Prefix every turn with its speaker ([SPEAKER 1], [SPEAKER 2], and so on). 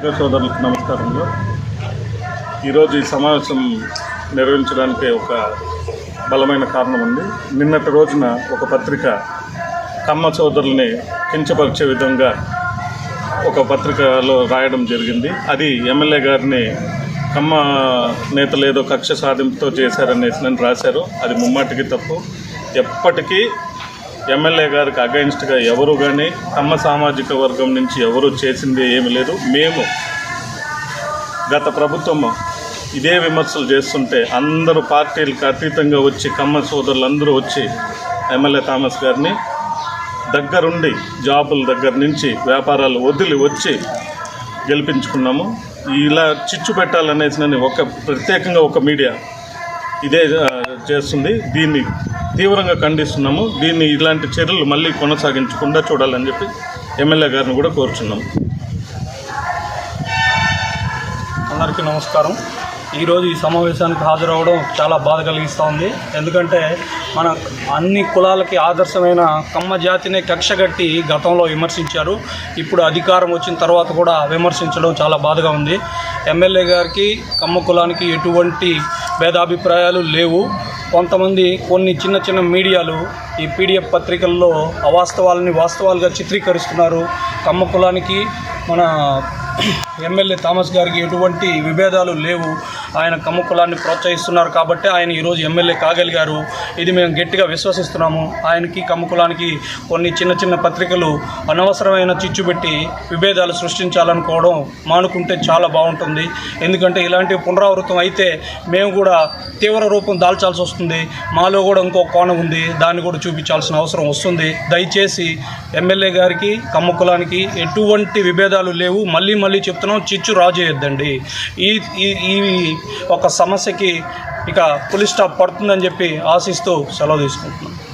[SPEAKER 1] సోదరులకు నమస్కారంలో ఈరోజు ఈ సమావేశం నిర్వహించడానికి ఒక బలమైన కారణం ఉంది. నిన్నటి రోజున ఒక పత్రిక కమ్మ సోదరుల్ని కించపరిచే విధంగా ఒక పత్రికలో రాయడం జరిగింది. అది ఎమ్మెల్యే గారిని కమ్మ నేతలు ఏదో కక్ష సాధింపుతో చేశారనేసి నేను రాశారు. అది ముమ్మాటికి తప్పు. ఎప్పటికీ ఎమ్మెల్యే గారికి అగైన్స్ట్గా ఎవరు కానీ తమ సామాజిక వర్గం నుంచి ఎవరు చేసింది ఏమి లేదు. మేము గత ప్రభుత్వం ఇదే విమర్శలు చేస్తుంటే అందరూ పార్టీలకు అతీతంగా వచ్చి కమ్మ సోదరులందరూ వచ్చి ఎమ్మెల్యే థామస్ గారిని దగ్గరుండి జాబుల దగ్గర నుంచి వ్యాపారాలు వదిలి వచ్చి గెలిపించుకున్నాము. ఇలా చిచ్చు పెట్టాలనేసి ఒక ప్రత్యేకంగా ఒక మీడియా ఇదే చేస్తుంది. దీన్ని తీవ్రంగా ఖండిస్తున్నాము. దీన్ని ఇలాంటి చర్యలు మళ్ళీ కొనసాగించకుండా చూడాలని చెప్పి ఎమ్మెల్యే గారిని కూడా కోరుచున్నాము.
[SPEAKER 2] అందరికీ నమస్కారం. ఈరోజు ఈ సమావేశానికి హాజరవడం చాలా బాధ కలిగిస్తూ ఉంది. ఎందుకంటే మన అన్ని కులాలకి ఆదర్శమైన కమ్మ జాతినే కక్షగట్టి గతంలో విమర్శించారు. ఇప్పుడు అధికారం వచ్చిన తర్వాత కూడా విమర్శించడం చాలా బాధగా ఉంది. ఎమ్మెల్యే గారికి కమ్మ కులానికి ఎటువంటి భేదాభిప్రాయాలు లేవు. కొంతమంది కొన్ని చిన్న చిన్న మీడియాలు ఈ పీడిఎఫ్ పత్రికల్లో అవాస్తవాలని వాస్తవాలుగా చిత్రీకరిస్తున్నారు. కమ్మ కులానికి మన ఎమ్మెల్యే థామస్ గారికి ఎటువంటి విభేదాలు లేవు. ఆయన కమ్మ కులాన్ని ప్రోత్సహిస్తున్నారు కాబట్టి ఆయన ఈరోజు ఎమ్మెల్యే కాగలిగారు. ఇది మేము గట్టిగా విశ్వసిస్తున్నాము. ఆయనకి కమ్మ కులానికి కొన్ని చిన్న చిన్న పత్రికలు అనవసరమైన చిచ్చు పెట్టి విభేదాలు సృష్టించాలనుకోవడం మానుకుంటే చాలా బాగుంటుంది. ఎందుకంటే ఇలాంటి పునరావృతం అయితే మేము కూడా తీవ్ర రూపం దాల్చాల్సి వస్తుంది. మాలో కూడా ఇంకో కోణం ఉంది. దాన్ని కూడా చూపించాల్సిన అవసరం వస్తుంది. దయచేసి ఎమ్మెల్యే గారికి కమ్మ కులానికి ఎటువంటి విభేదాలు లేవు. మళ్ళీ మళ్ళీ చెప్తున్నాం చిచ్చు రాజేయొద్దండి. ఈ ఈ ఒక సమస్యకి ఇక పులి స్టాప్ పడుతుందని చెప్పి ఆశిస్తూ సెలవు తీసుకుంటున్నాను